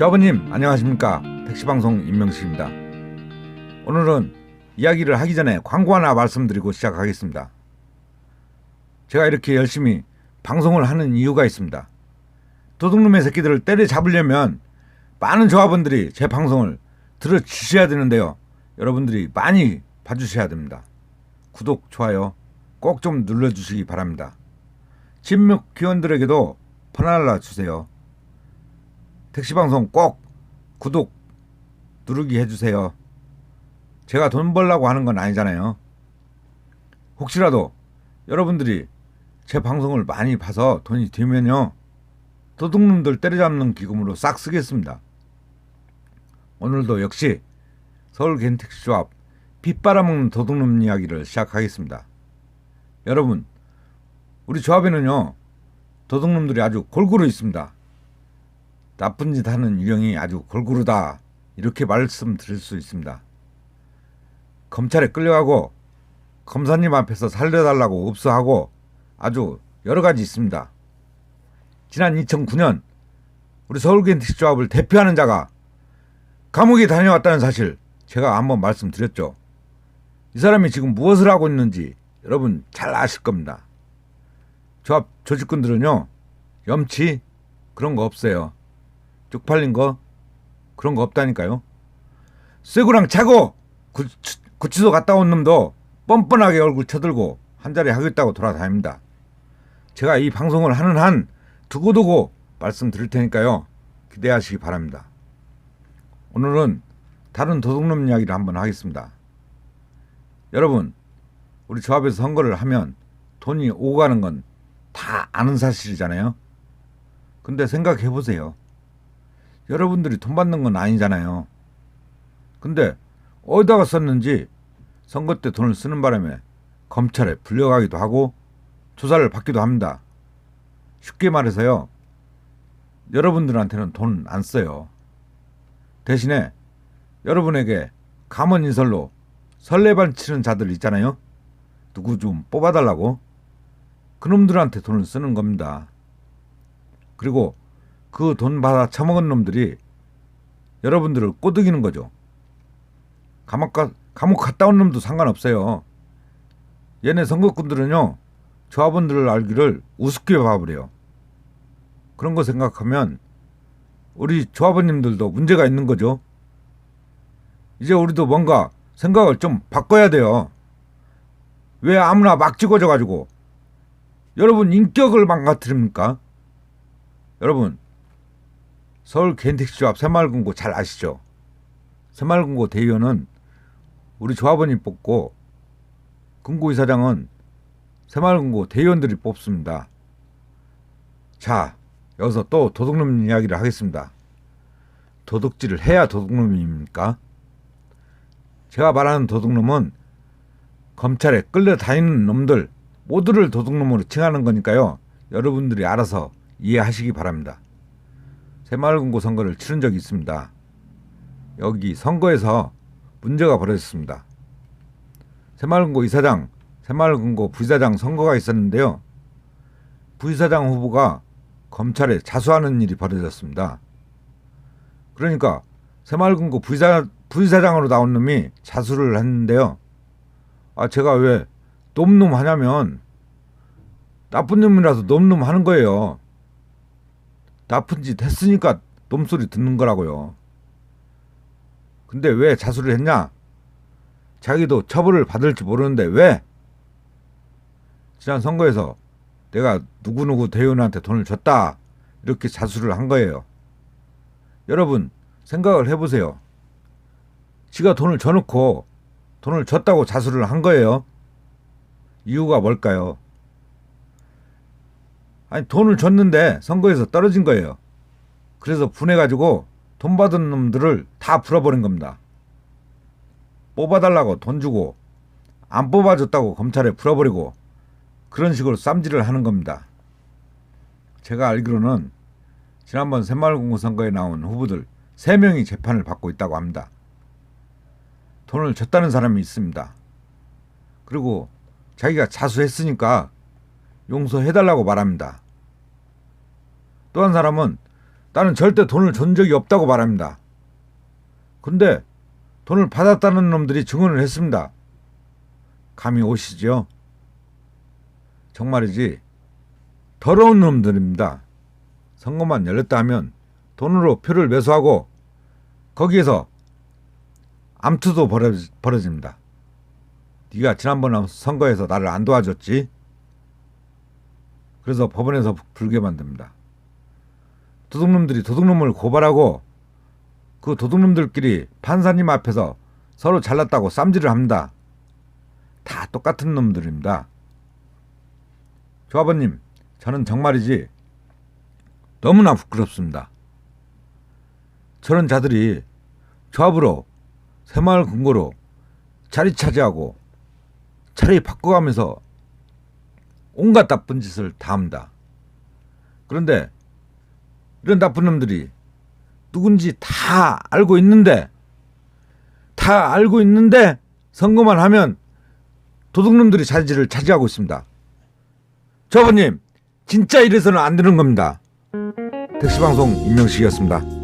저버님 안녕하십니까 택시방송 임명식입니다. 오늘은 이야기를 하기 전에 광고 하나 말씀드리고 시작하겠습니다. 제가 이렇게 열심히 방송을 하는 이유가 있습니다. 도둑놈의 새끼들을 때려잡으려면 많은 조합원들이 제 방송을 들어주셔야 되는데요. 여러분들이 많이 봐주셔야 됩니다. 구독, 좋아요 꼭 좀 눌러주시기 바랍니다. 진묵 기원들에게도 퍼날라 주세요. 택시방송 꼭 구독 누르기 해주세요. 제가 돈 벌라고 하는 건 아니잖아요. 혹시라도 여러분들이 제 방송을 많이 봐서 돈이 되면요. 도둑놈들 때려잡는 기금으로 싹 쓰겠습니다. 오늘도 역시 서울 겐택시 조합 빗바라먹는 도둑놈 이야기를 시작하겠습니다. 여러분, 우리 조합에는요, 도둑놈들이 아주 골고루 있습니다. 나쁜 짓 하는 유형이 아주 골고루다. 이렇게 말씀드릴 수 있습니다. 검찰에 끌려가고 검사님 앞에서 살려달라고 읍수하고 아주 여러 가지 있습니다. 지난 2009년 우리 서울겐틱스 조합을 대표하는 자가 감옥에 다녀왔다는 사실 제가 한번 말씀드렸죠. 이 사람이 지금 무엇을 하고 있는지 여러분 잘 아실 겁니다. 조합 조직군들은요 염치 그런 거 없어요. 쪽팔린 거 그런 거 없다니까요. 쇠구랑 차고 구, 구치 소 갔다 온 놈도 뻔뻔하게 얼굴 쳐들고 한 자리 하겠다고 돌아다닙니다. 제가 이 방송을 하는 한 두고두고 말씀드릴 테니까요. 기대하시기 바랍니다. 오늘은 다른 도둑놈 이야기를 한번 하겠습니다. 여러분, 우리 조합에서 선거를 하면 돈이 오고 가는 건 다 아는 사실이잖아요. 근데 생각해 보세요. 여러분들이 돈 받는 건 아니잖아요. 근데 어디다가 썼는지 선거 때 돈을 쓰는 바람에 검찰에 불려가기도 하고 조사를 받기도 합니다. 쉽게 말해서요. 여러분들한테는 돈 안 써요. 대신에 여러분에게 감언 인설로 설레발 치는 자들 있잖아요. 누구 좀 뽑아달라고. 그놈들한테 돈을 쓰는 겁니다. 그리고 그 돈 받아 처먹은 놈들이 여러분들을 꼬드기는 거죠. 감옥, 가, 감옥 갔다 온 놈도 상관없어요. 얘네 선거꾼들은요, 조합원들을 알기를 우습게 봐버려요. 그런 거 생각하면 우리 조합원님들도 문제가 있는 거죠. 이제 우리도 뭔가 생각을 좀 바꿔야 돼요. 왜 아무나 막 찍어져 가지고 여러분 인격을 망가뜨립니까? 여러분 서울 겐택시 조합 새마을금고 잘 아시죠? 새마을금고 대의원은 우리 조합원이 뽑고 금고이사장은 새마을금고 대의원들이 뽑습니다. 자 여기서 또 도둑놈 이야기를 하겠습니다. 도둑질을 해야 도둑놈입니까? 제가 말하는 도둑놈은 검찰에 끌려다니는 놈들 모두를 도둑놈으로 칭하는 거니까요. 여러분들이 알아서 이해하시기 바랍니다. 새마을금고 선거를 치른 적이 있습니다. 여기 선거에서 문제가 벌어졌습니다. 새마을금고 이사장, 새마을금고 부이사장 선거가 있었는데요. 부이사장 후보가 검찰에 자수하는 일이 벌어졌습니다. 그러니까 새마을금고 부이사, 부이사장으로 나온 놈이 자수를 했는데요. 아 제가 왜 놈놈 하냐면 나쁜 놈이라서 놈놈 하는 거예요. 나쁜 짓 했으니까 놈소리 듣는 거라고요. 근데 왜 자수를 했냐? 자기도 처벌을 받을지 모르는데 왜? 지난 선거에서 내가 누구누구 대의원한테 돈을 줬다. 이렇게 자수를 한 거예요. 여러분, 생각을 해보세요. 지가 돈을 줘놓고 돈을 줬다고 자수를 한 거예요. 이유가 뭘까요? 아니, 돈을 줬는데 선거에서 떨어진 거예요. 그래서 분해가지고 돈 받은 놈들을 다 풀어버린 겁니다. 뽑아달라고 돈 주고 안 뽑아줬다고 검찰에 풀어버리고 그런 식으로 쌈질을 하는 겁니다. 제가 알기로는 지난번 새마을공고 선거에 나온 후보들 3명이 재판을 받고 있다고 합니다. 돈을 줬다는 사람이 있습니다. 그리고 자기가 자수했으니까 용서해달라고 말합니다. 또 한 사람은 나는 절대 돈을 준 적이 없다고 말합니다. 근데 돈을 받았다는 놈들이 증언을 했습니다. 감이 오시죠? 정말이지 더러운 놈들입니다. 선거만 열렸다 하면 돈으로 표를 매수하고 거기에서 암투도 벌어, 벌어집니다. 네가 지난번 선거에서 나를 안 도와줬지? 그래서 법원에서 불게 만듭니다. 도둑놈들이 도둑놈을 고발하고 그 도둑놈들끼리 판사님 앞에서 서로 잘났다고 쌈질을 합니다. 다 똑같은 놈들입니다. 조합원님, 저는 정말이지 너무나 부끄럽습니다. 저런 자들이 조합으로 새마을 금고로 자리 차지하고 자리 바꿔가면서 온갖 나쁜 짓을 다 합니다. 그런데 이런 나쁜 놈들이 누군지 다 알고 있는데 다 알고 있는데 선거만 하면 도둑놈들이 자리를 차지하고 있습니다. 저번님 진짜 이래서는 안 되는 겁니다. 택시방송 임명식이었습니다.